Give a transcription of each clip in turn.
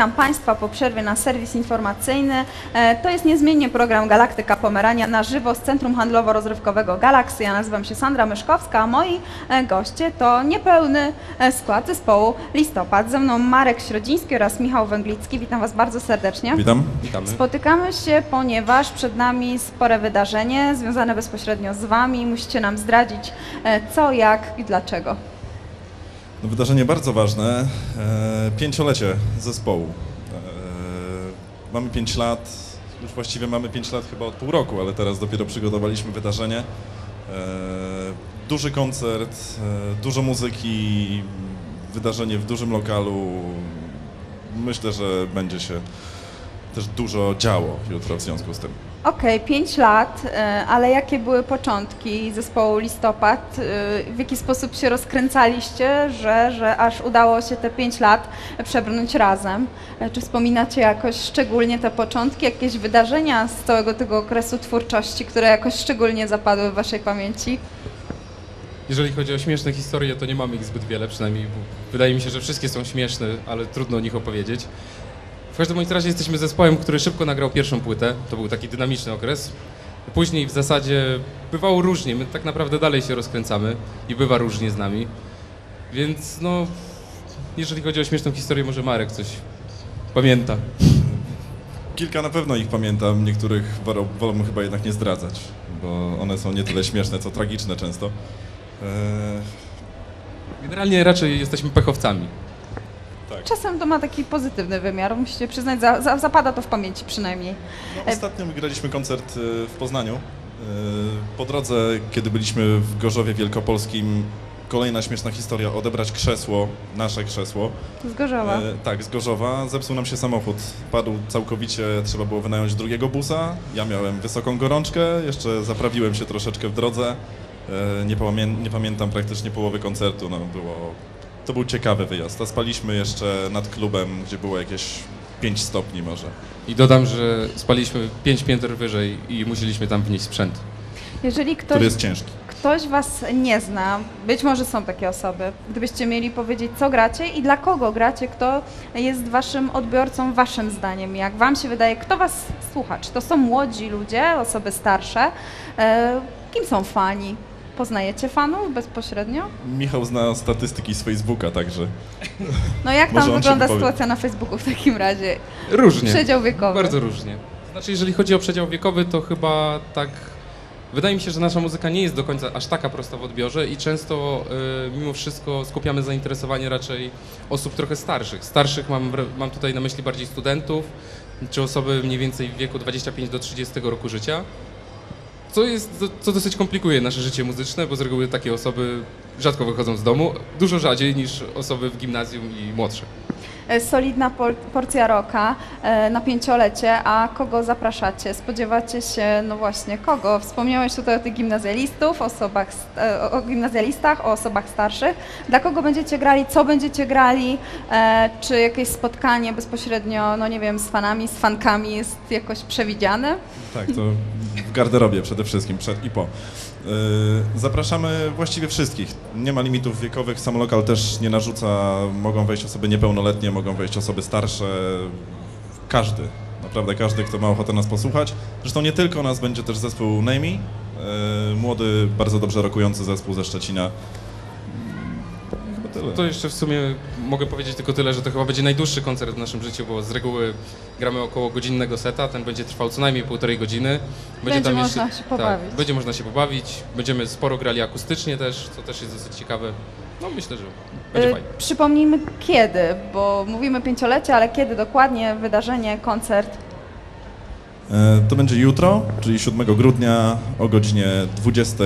Witam Państwa po przerwie na serwis informacyjny. E, To jest niezmiennie program Galaktyka Pomerania na żywo z Centrum Handlowo-Rozrywkowego Galaxy. Ja nazywam się Sandra Myszkowska, a moi e, goście to niepełny e, skład zespołu Listopad. Ze mną Marek Środziński oraz Michał Węglicki. Witam Was bardzo serdecznie. Witam. Witamy. Spotykamy się, ponieważ przed nami spore wydarzenie związane bezpośrednio z Wami. Musicie nam zdradzić co, jak i dlaczego. No, wydarzenie bardzo ważne. E, pięciolecie zespołu. E, mamy pięć lat, już właściwie mamy pięć lat chyba od pół roku, ale teraz dopiero przygotowaliśmy wydarzenie. E, duży koncert, e, dużo muzyki, wydarzenie w dużym lokalu. Myślę, że będzie się też dużo działo jutro w związku z tym. Okej, 5 lat, e, ale jakie były początki zespołu Listopad? E, W jaki sposób się rozkręcaliście, że, że aż udało się te 5 lat przebrnąć razem? E, Czy wspominacie jakoś szczególnie te początki, jakieś wydarzenia z całego tego okresu twórczości, które jakoś szczególnie zapadły w Waszej pamięci? Jeżeli chodzi o śmieszne historie, to nie mamy ich zbyt wiele, przynajmniej wydaje mi się, że wszystkie są śmieszne, ale trudno o nich opowiedzieć. W każdym bądź razie jesteśmy zespołem, który szybko nagrał pierwszą płytę. To był taki dynamiczny okres. Później w zasadzie bywało różnie. My tak naprawdę dalej się rozkręcamy i bywa różnie z nami. Więc no, jeżeli chodzi o śmieszną historię, może Marek coś pamięta. Kilka na pewno ich pamiętam, niektórych wolą, wolą chyba jednak nie zdradzać, bo one są nie tyle śmieszne, co tragiczne często. Eee, Generalnie raczej jesteśmy pechowcami. Tak. Czasem to ma taki pozytywny wymiar, musicie przyznać, za, za, zapada to w pamięci przynajmniej. No, ostatnio graliśmy koncert e, w Poznaniu. E, Po drodze, kiedy byliśmy w Gorzowie Wielkopolskim, kolejna śmieszna historia, odebrać krzesło, nasze krzesło. Z Gorzowa. E, tak, z Gorzowa. Zepsuł nam się samochód. Padł całkowicie, trzeba było wynająć drugiego busa. Ja miałem wysoką gorączkę, jeszcze zaprawiłem się troszeczkę w drodze. E, Nie, pamię- nie pamiętam praktycznie połowy koncertu. No, było, to był ciekawy wyjazd. A spaliśmy jeszcze nad klubem, gdzie było jakieś 5 stopni może. I dodam, że spaliśmy pięć pięter wyżej i musieliśmy tam wnieść sprzęt. Jeżeli ktoś który jest ciężki. ktoś Was nie zna, być może są takie osoby, gdybyście mieli powiedzieć, co gracie i dla kogo gracie, kto jest Waszym odbiorcą, Waszym zdaniem, jak Wam się wydaje, kto Was słucha? Czy to są młodzi ludzie, osoby starsze? E, kim są fani? Poznajecie fanów bezpośrednio? Michał zna statystyki z Facebooka, także No jak tam wygląda sytuacja na Facebooku w takim razie? Różnie. Przedział wiekowy. Bardzo różnie. Znaczy, jeżeli chodzi o przedział wiekowy, to chyba tak. Wydaje mi się, że nasza muzyka nie jest do końca aż taka prosta w odbiorze i często y, mimo wszystko skupiamy zainteresowanie raczej osób trochę starszych. Starszych mam, mam tutaj na myśli bardziej studentów, czy osoby mniej więcej w wieku 25 do 30 roku życia. Co, jest, co dosyć komplikuje nasze życie muzyczne, bo z reguły takie osoby rzadko wychodzą z domu, dużo rzadziej niż osoby w gimnazjum i młodsze. E, Solidna por- porcja roka e, na pięciolecie, a kogo zapraszacie? Spodziewacie się, no właśnie, kogo? Wspomniałeś tutaj o tych gimnazjalistów, osobach, e, o- gimnazjalistach, o osobach starszych. Dla kogo będziecie grali, co będziecie grali? Czy jakieś spotkanie bezpośrednio, no nie wiem, z fanami, z fankami jest jakoś przewidziane? tak, to w garderobie przede wszystkim, przed i po. Yy, Zapraszamy właściwie wszystkich. Nie ma limitów wiekowych, sam lokal też nie narzuca, mogą wejść osoby niepełnoletnie, mogą wejść osoby starsze, każdy, naprawdę każdy, kto ma ochotę nas posłuchać. Zresztą nie tylko nas, będzie też zespół Namey, yy, młody, bardzo dobrze rokujący zespół ze Szczecina. Chyba tyle. To jeszcze w sumie mogę powiedzieć tylko tyle, że to chyba będzie najdłuższy koncert w naszym życiu, bo z reguły gramy około godzinnego seta, ten będzie trwał co najmniej półtorej godziny. Będzie można się pobawić. Tak, będzie można się pobawić, będziemy sporo grali akustycznie też, co też jest dosyć ciekawe. No myślę, że będzie E, fajnie. Przypomnijmy kiedy, bo mówimy pięciolecie, ale kiedy dokładnie wydarzenie, koncert? E, To będzie jutro, czyli 7 grudnia o godzinie 20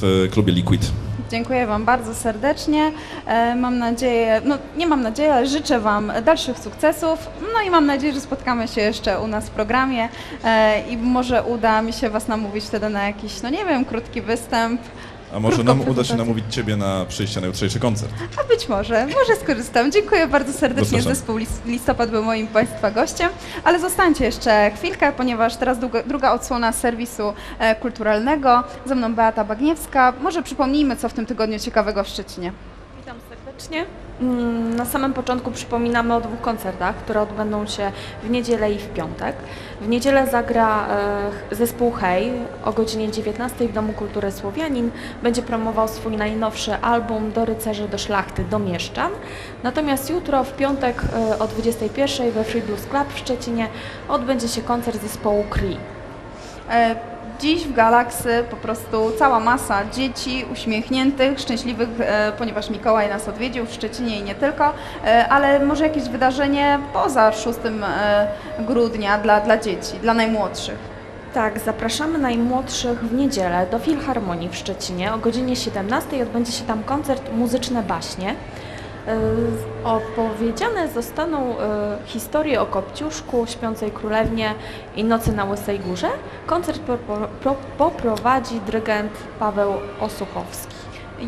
w klubie Liquid. Dziękuję Wam bardzo serdecznie. E, Mam nadzieję, no nie mam nadziei, ale życzę Wam dalszych sukcesów. No i mam nadzieję, że spotkamy się jeszcze u nas w programie e, i może uda mi się Was namówić wtedy na jakiś, no nie wiem, krótki występ. A może nam uda się namówić Ciebie na przyjście na jutrzejszy koncert. A być może, może skorzystam. Dziękuję bardzo serdecznie. Zapraszam. Zespół Lis- Listopad był moim Państwa gościem, ale zostańcie jeszcze chwilkę, ponieważ teraz druga, druga odsłona serwisu e, kulturalnego. Ze mną Beata Bagniewska. Może przypomnijmy, co w tym tygodniu ciekawego w Szczecinie. Witam serdecznie. Mm, Na samym początku przypominamy o dwóch koncertach, które odbędą się w niedzielę i w piątek. W niedzielę zagra e, zespół Hej o godzinie 19 w Domu Kultury Słowianin. Będzie promował swój najnowszy album Do rycerzy, do szlachty, do mieszczan. Natomiast jutro w piątek e, o 21 we Free Blues Club w Szczecinie odbędzie się koncert zespołu Cree. Dziś w Galaksy po prostu cała masa dzieci uśmiechniętych, szczęśliwych, e, ponieważ Mikołaj nas odwiedził w Szczecinie i nie tylko, e, ale może jakieś wydarzenie poza 6 e, grudnia dla, dla dzieci, dla najmłodszych. Tak, zapraszamy najmłodszych w niedzielę do Filharmonii w Szczecinie. O godzinie 17 odbędzie się tam koncert Muzyczne Baśnie. Yy, Opowiedziane zostaną yy, historie o Kopciuszku, Śpiącej Królewnie i Nocy na Łysej Górze. Koncert poprowadzi dyrygent Paweł Osuchowski.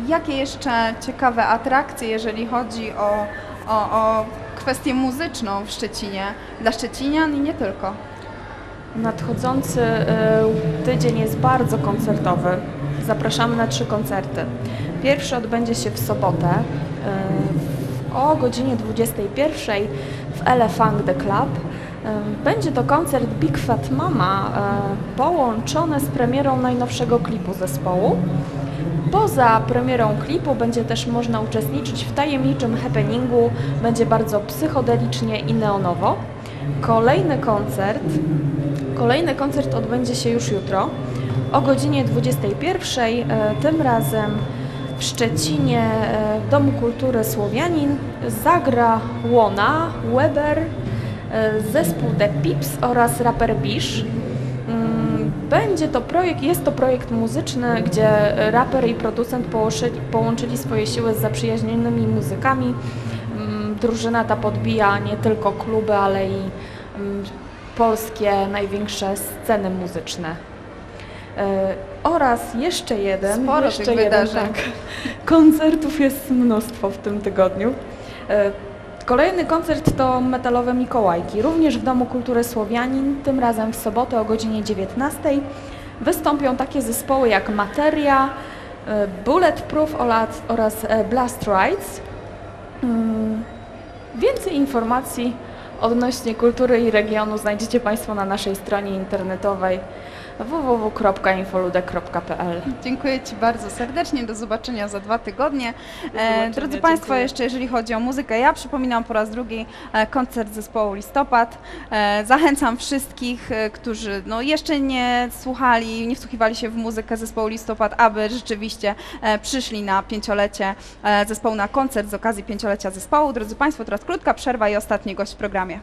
Jakie jeszcze ciekawe atrakcje, jeżeli chodzi o, o, o kwestię muzyczną w Szczecinie, dla Szczecinian i nie tylko? Nadchodzący y, tydzień jest bardzo koncertowy. Zapraszamy na trzy koncerty. Pierwszy odbędzie się w sobotę o godzinie 21 w Elefang The Club. Y, Będzie to koncert Big Fat Mama y, połączony z premierą najnowszego klipu zespołu. Poza premierą klipu będzie też można uczestniczyć w tajemniczym happeningu. Będzie bardzo psychodelicznie i neonowo. Kolejny koncert Kolejny koncert odbędzie się już jutro o godzinie 21. e, Tym razem w Szczecinie e, w Domu Kultury Słowianin zagra Łona, Weber, e, zespół The Pips oraz raper Bish. Mm, Będzie to projekt, jest to projekt muzyczny, gdzie raper i producent połączyli, połączyli swoje siły z zaprzyjaźnionymi muzykami. Mm, Drużyna ta podbija nie tylko kluby, ale i mm, polskie największe sceny muzyczne. E, oraz jeszcze jeden, Sporo jeszcze tych jeden, tak. Koncertów jest mnóstwo w tym tygodniu. E, Kolejny koncert to Metalowe Mikołajki, również w Domu Kultury Słowianin, tym razem w sobotę o godzinie 19. Wystąpią takie zespoły jak Materia, e, Bulletproof oraz, Blast Rides. Mm, Więcej informacji odnośnie kultury i regionu znajdziecie Państwo na naszej stronie internetowej www.infolude.pl. Dziękuję Ci bardzo serdecznie. Do zobaczenia za dwa tygodnie. E, drodzy Państwo, dziękuję. jeszcze jeżeli chodzi o muzykę, ja przypominam po raz drugi e, koncert zespołu Listopad. E, zachęcam wszystkich, którzy no, jeszcze nie słuchali, nie wsłuchiwali się w muzykę zespołu Listopad, aby rzeczywiście e, przyszli na pięciolecie zespołu, na koncert z okazji pięciolecia zespołu. Drodzy Państwo, teraz krótka przerwa i ostatni gość w programie. програмі.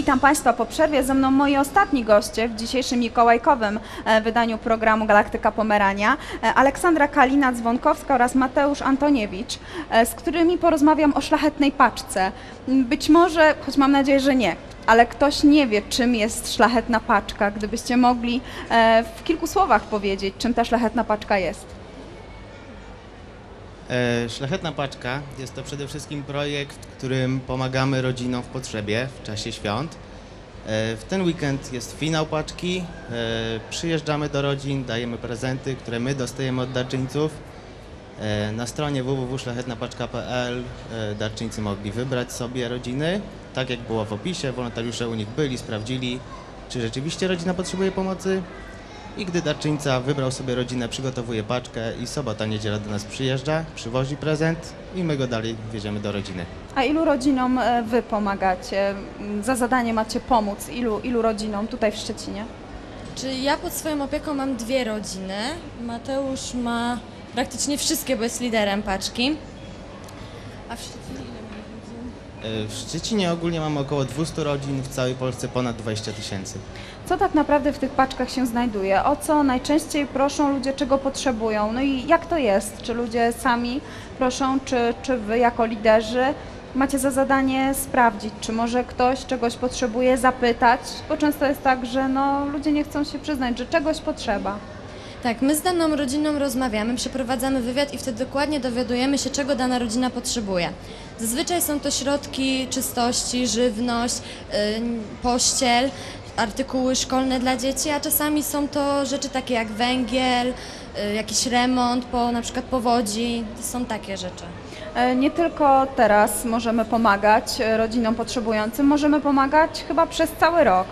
Witam Państwa po przerwie. Ze mną moi ostatni goście w dzisiejszym mikołajkowym e, wydaniu programu Galaktyka Pomerania. e, Aleksandra Kalina-Dzwonkowska oraz Mateusz Antoniewicz, e, z którymi porozmawiam o szlachetnej paczce. Być może, choć mam nadzieję, że nie, ale ktoś nie wie, czym jest szlachetna paczka. Gdybyście mogli w kilku słowach powiedzieć, czym ta szlachetna paczka jest. E, Szlachetna Paczka jest to przede wszystkim projekt, którym pomagamy rodzinom w potrzebie w czasie świąt. E, W ten weekend jest finał paczki. E, Przyjeżdżamy do rodzin, dajemy prezenty, które my dostajemy od darczyńców. Na stronie www.szlachetnapaczka.pl darczyńcy mogli wybrać sobie rodziny, tak jak było w opisie. Wolontariusze u nich byli, sprawdzili, czy rzeczywiście rodzina potrzebuje pomocy. I gdy darczyńca wybrał sobie rodzinę, przygotowuje paczkę i sobota, niedziela do nas przyjeżdża, przywozi prezent i my go dalej wieziemy do rodziny. A ilu rodzinom e, Wy pomagacie? Za zadanie macie pomóc ilu, ilu rodzinom tutaj w Szczecinie? Czy ja pod swoją opieką mam dwie rodziny. Mateusz ma praktycznie wszystkie, bo jest liderem paczki. A w Szczecinie ile mamy rodzin? E, W Szczecinie ogólnie mamy około 200 rodzin, w całej Polsce ponad 20 tysięcy. Co tak naprawdę w tych paczkach się znajduje? O co najczęściej proszą ludzie, czego potrzebują? No i jak to jest? Czy ludzie sami proszą, czy, czy wy jako liderzy macie za zadanie sprawdzić, czy może ktoś czegoś potrzebuje, zapytać, bo często jest tak, że no, ludzie nie chcą się przyznać, że czegoś potrzeba. Tak, my z daną rodziną rozmawiamy, przeprowadzamy wywiad i wtedy dokładnie dowiadujemy się, czego dana rodzina potrzebuje. Zazwyczaj są to środki czystości, żywność, yy, pościel, artykuły szkolne dla dzieci, a czasami są to rzeczy takie jak węgiel, yy, jakiś remont po na przykład powodzi, są takie rzeczy. E, Nie tylko teraz możemy pomagać rodzinom potrzebującym, możemy pomagać chyba przez cały rok.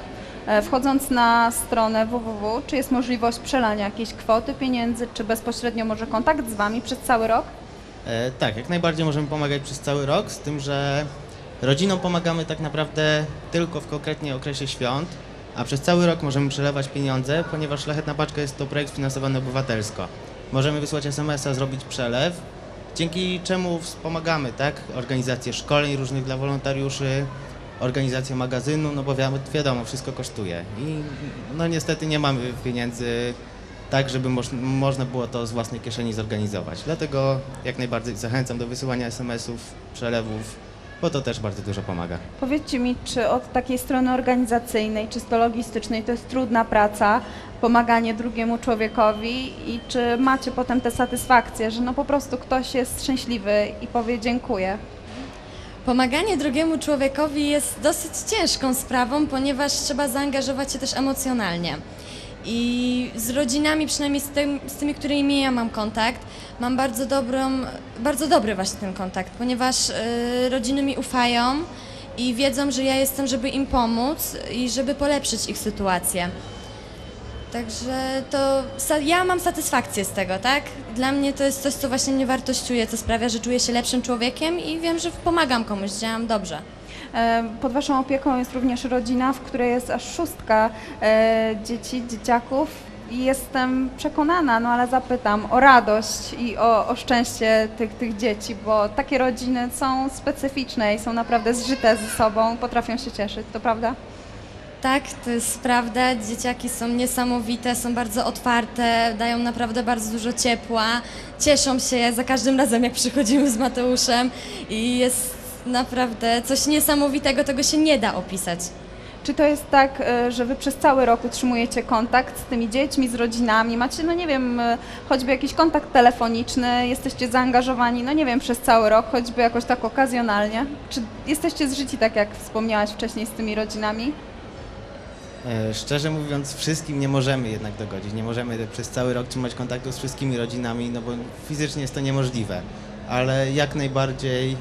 E, Wchodząc na stronę www, czy jest możliwość przelania jakiejś kwoty pieniędzy, czy bezpośrednio może kontakt z Wami przez cały rok? E, tak, jak najbardziej możemy pomagać przez cały rok, z tym, że rodzinom pomagamy tak naprawdę tylko w konkretnie okresie świąt, a przez cały rok możemy przelewać pieniądze, ponieważ Szlachetna Paczka jest to projekt finansowany obywatelsko. Możemy wysłać SMS-a, zrobić przelew, dzięki czemu wspomagamy, tak, organizację szkoleń różnych dla wolontariuszy, organizację magazynu, no bo wiadomo wszystko kosztuje i no niestety nie mamy pieniędzy tak, żeby moż, można było to z własnej kieszeni zorganizować. Dlatego jak najbardziej zachęcam do wysyłania SMS-ów, przelewów, bo to też bardzo dużo pomaga. Powiedzcie mi, czy od takiej strony organizacyjnej, czysto logistycznej, to jest trudna praca, pomaganie drugiemu człowiekowi i czy macie potem tę satysfakcję, że no po prostu ktoś jest szczęśliwy i powie dziękuję? Pomaganie drugiemu człowiekowi jest dosyć ciężką sprawą, ponieważ trzeba zaangażować się też emocjonalnie. I z rodzinami, przynajmniej z, tym, z tymi, którymi ja mam kontakt, mam bardzo dobrą, bardzo dobry właśnie ten kontakt, ponieważ y, rodziny mi ufają i wiedzą, że ja jestem, żeby im pomóc i żeby polepszyć ich sytuację. Także to ja mam satysfakcję z tego, tak? Dla mnie to jest coś, co właśnie mnie wartościuje, co sprawia, że czuję się lepszym człowiekiem i wiem, że pomagam komuś, działam dobrze. E, Pod Waszą opieką jest również rodzina, w której jest aż szóstka e, dzieci, dzieciaków jestem przekonana, no ale zapytam o radość i o, o szczęście tych, tych dzieci, bo takie rodziny są specyficzne i są naprawdę zżyte ze sobą, potrafią się cieszyć, to prawda? Tak, to jest prawda. Dzieciaki są niesamowite, są bardzo otwarte, dają naprawdę bardzo dużo ciepła. Cieszą się za każdym razem, jak przychodzimy z Mateuszem i jest naprawdę coś niesamowitego, tego się nie da opisać. Czy to jest tak, e, że Wy przez cały rok utrzymujecie kontakt z tymi dziećmi, z rodzinami? Macie, no nie wiem, e, choćby jakiś kontakt telefoniczny, jesteście zaangażowani, no nie wiem, przez cały rok, choćby jakoś tak okazjonalnie? Czy jesteście zżyci, tak jak wspomniałaś wcześniej, z tymi rodzinami? E, Szczerze mówiąc, wszystkim nie możemy jednak dogodzić. Nie możemy przez cały rok trzymać kontaktu z wszystkimi rodzinami, no bo fizycznie jest to niemożliwe. Ale jak najbardziej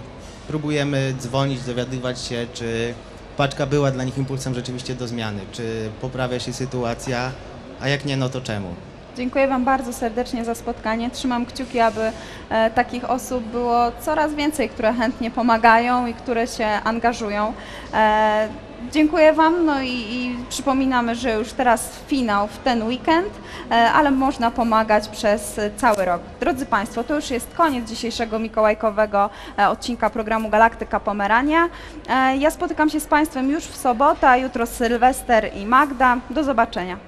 próbujemy dzwonić, dowiadywać się, czy paczka była dla nich impulsem rzeczywiście do zmiany, czy poprawia się sytuacja, a jak nie, no to czemu? Dziękuję Wam bardzo serdecznie za spotkanie. Trzymam kciuki, aby e, takich osób było coraz więcej, które chętnie pomagają i które się angażują. Dziękuję Wam, no i, i przypominamy, że już teraz finał w ten weekend, e, ale można pomagać przez cały rok. Drodzy Państwo, to już jest koniec dzisiejszego mikołajkowego e, odcinka programu Galaktyka Pomerania. E, ja spotykam się z Państwem już w sobotę, jutro Sylwester i Magda. Do zobaczenia.